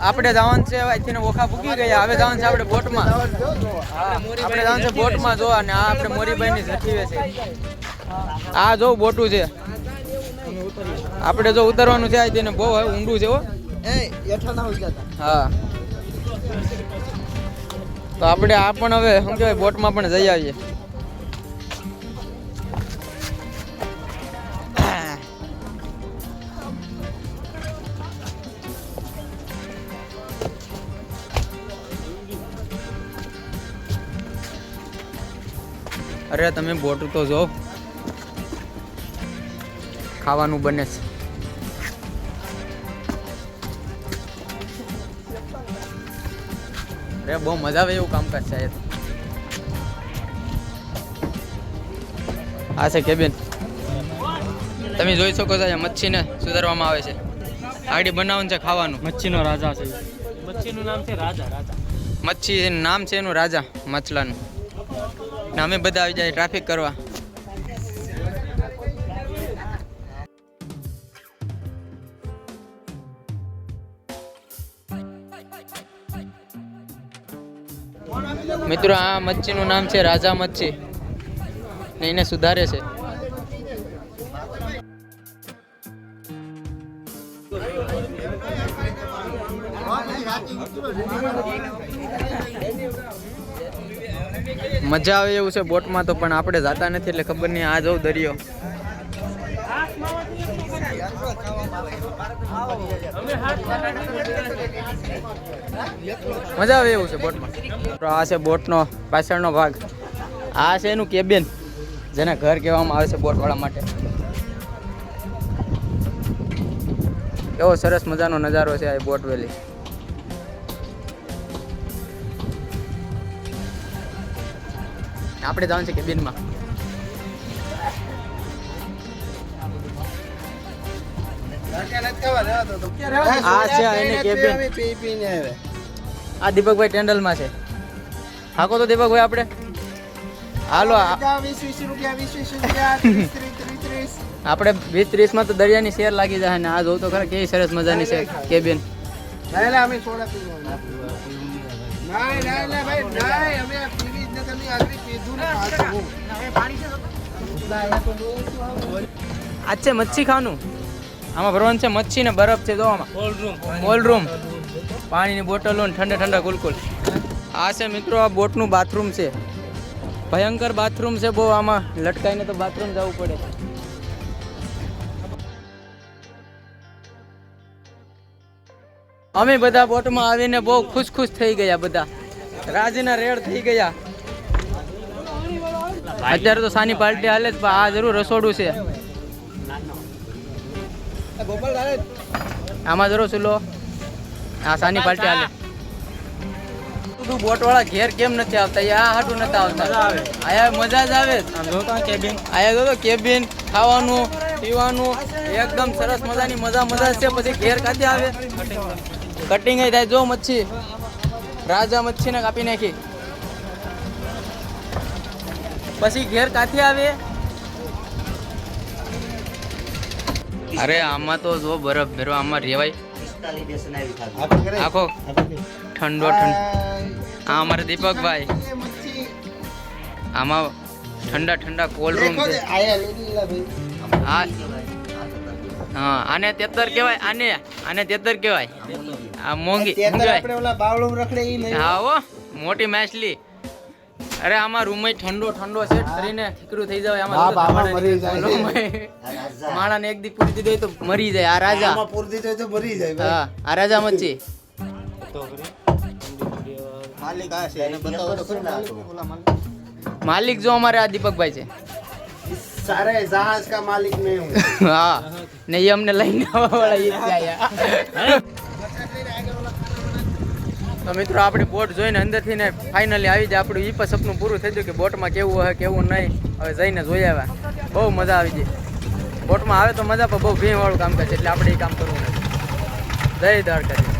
આપણે જવાનું છે અહીંથી ઓખા ભૂકી ગયા. હવે જવાનું છે આપણે બોટમાં. આપણે જવાનું છે બોટમાં જોવા અને આ આપણે મોરીભાઈની જઠીવે છે. આ જો બોટું છે. આપણે જો ઉતરવાનું છે અહીંથી ને બહુ ઊંડું છે હો. હા. તો આપણે આ પણ હવે શું કહેવાય બોટમાં પણ જઈ આવીએ. અરે તમે બોટ તો જો. ખાવાનું બને છે. અરે બહુ મજા આવે એવું કામકાજ છે આ છે કેબિન તમે જોઈ શકો છો અહીંયા મચ્છીને સુધારવામાં આવે છે. આડી બનાવવાનું છે ખાવાનું. મચ્છીનો રાજા છે. મચ્છીનું નામ છે રાજા રાજા. મચ્છી એનું નામ છે એનું રાજા મછલાનું ને અમે બધા આવી જાય ટ્રાફિક કરવા. મિત્રો, આ મચ્છીનું નામ છે રાજા મચ્છી. એને સુધારે છે. મજા આવે એવું છે બોટમાં તો, પણ આપણે જાતા નથી એટલે ખબર નહીં. આ જવું દરિયો. મજા આવે એવું છે બોટમાં. તો આ છે બોટનો પાછળનો ભાગ. આ છે એનું કેબિન જેને ઘર કહેવામાં આવે છે બોટવાળા માટે. કેવો સરસ મજાનો નજારો છે આ બોટ વેલી. આપણે જવાનું છે કેબિનમાં આ છે એની કેબિન આ દીપકભાઈ ટેન્ડલમાં છે. હાકો તો દીપકભાઈ આપણે. હાલો આપણે વીસ ત્રીસમાં તો દરિયાની શેર લાગી જાય ને આ જોઉં તો ખરા કેવી સરસ મજાની છે કેબિન આ છે મચ્છી ખાવાનું. આમાં ભરવાનું છે મચ્છી ને બરફ છે જો આમાં. કોલ્ડ રૂમ કોલ્ડ રૂમ પાણીની બોટલો ને ઠંડા ઠંડા કુલકુલ આ છે મિત્રો આ બોટનું બાથરૂમ છે. ભયંકર બાથરૂમ છે બહુ આમાં લટકાઈને તો બાથરૂમ જવું પડે. અમે બધા બોટમાં આવીને બહુ ખુશ ખુશ થઈ ગયા બધા. રાજીના રેડ થઈ ગયા. અત્યારે તો સાની પાર્ટી હાલે જ પણ આ જરૂર રસોડું છે. આમાં જરૂર ચૂલો આ સાની પાર્ટી હાલે. તું બોટ વાળા ઘેર કેમ નથી આવતા? આ હાટું નથી આવતા. આયા મજા જ આવે. કેબિન આયા તો કેબિન ખાવાનું પીવાનું એકદમ સરસ મજાની મજા મજા છે. પછી ઘેર કાંથી આવે? કટિંગ થાય. જો મચ્છી રાજા મચ્છીને કાપી નાખી. પછી ઘેર કાથી આવે અરે આમાં તો જો બરફ ભેરો આમાં રેવાય. આખો ઠંડો ઠંડો. હા અમારે દીપકભાઈ. આમાં ઠંડા ઠંડા કોલ્ડ રૂમ છે. હા આને તેતર કહેવાય આને આને તેતર કહેવાય. આ મોંઘી હા હો મોટી માછલી. અરે આમાં રૂમ ઠંડો ઠંડો છે કરીને ઠીકરું થઈ જાય આમાં મરી જાય. માણાને એક દી પૂરી દીધો તો મરી જાય આ રાજા. આમાં પૂરી દીધો તો મરી જાય હા આ રાજા મચ્છી. માલિક આ છે એને બતાવો તો ખરી માલિક જો અમારે આ દીપકભાઈ છે. સારે જહાજ કા માલિક નહીં હું. હા નહીં અમને લઈને આવવા વાળા તો મિત્રો, આપણે બોટ જોઈને અંદરથી ને ફાઇનલી આવી જાય. આપણું એ પણ સપનું પૂરું થઈ ગયું કે બોટમાં કેવું હોય, કેવું નહીં. હવે જઈને જોઈ આવ્યા. બહુ મજા આવી ગઈ. બોટમાં આવે તો મજા, પણ બહુ ભીણવાળું કામ કરે છે. એટલે આપણે એ કામ કરવું નથી. જય દ્વારકા